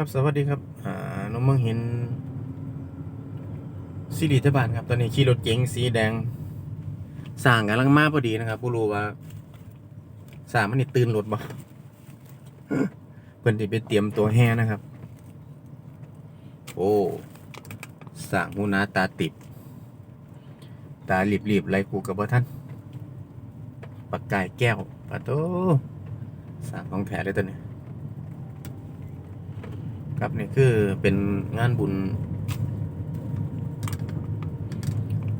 ครับสวัสดีครับอ่าน้องเมืองเห็นสิริทบานครับ ตอนนี้ขี่รถเก๋งสีแดงสร้างกำลังมาพอดีนะครับผู้รู้ว่าสางมันนี่ตื่นรถบ่เพิ่นที่ไปเตรียมตัวแห่นะครับ โอ้สร้างหูนาตาติด ตาหลีบๆไรกูกับบ่ท่านปากกายแก้วปะโตสร้างของแท้เลยตัวนี้ ครับนี่คือเป็นงานบุญ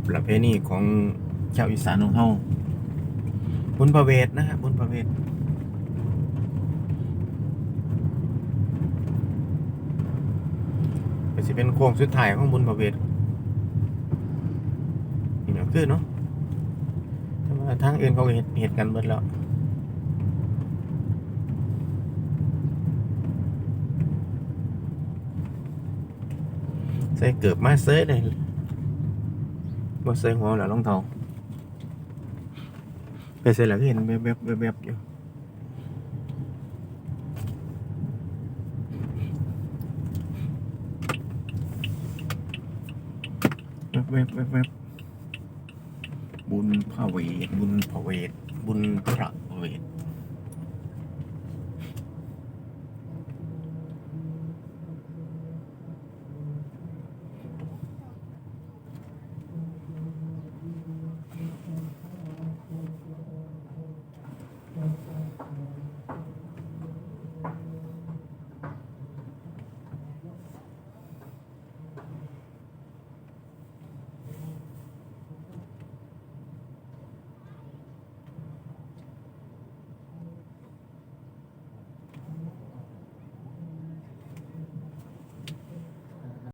ประเพณีของชาวอีสานของเฮาบุญประเวทนะครับบุญประเวทก็สิเป็นโค้งสุดท้ายของบุญประเวทนี่เนาะคือเนาะแต่ว่าทางอื่นเขาเห็ดเห็ดกันเบิดแล้ว ใส่เกือบมาเซ่เลยบ่ใส่หัวแล้วรองเท้าไปใส่แล้วก็เห็นแวบๆแวบอยู่แวบๆแวบๆบุญพระเวทบุญพระเวทบุญพระเวด